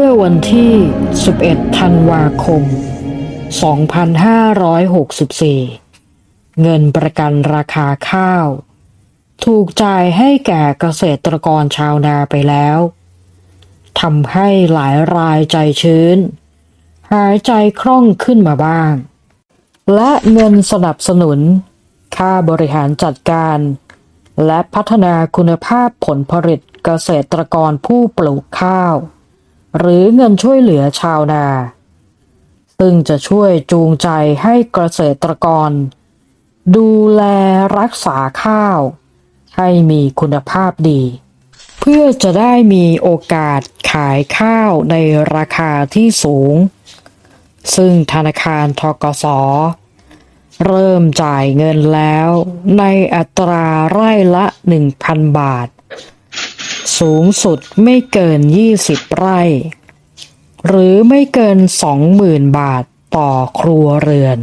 ื่อวันที่ 11 ธันวาคม 2564 เงินประกันราคาข้าว ถูกจ่ายให้แก่เกษตรกรชาวนาไปแล้วทำให้หลายรายใจชื้น หายใจคล่องขึ้นมาบ้าง และเงินสนับสนุน ค่าบริหารจัดการ และพัฒนาคุณภาพผลผลิตเกษตรกรผู้ปลูกข้าว หรือเงินช่วยเหลือชาวนา ซึ่งจะช่วยจูงใจให้เกษตรกร ดูแลรักษาข้าว ให้มีคุณภาพดี เพื่อจะได้มีโอกาสขายข้าวในราคาที่สูง ซึ่งธนาคารทกสเริ่มจ่ายเงินแล้วในอัตราไร่ละ 1,000 บาท สูงสุดไม่เกิน 20 ไร่ หรือไม่เกิน 20,000 บาทต่อครัวเรือน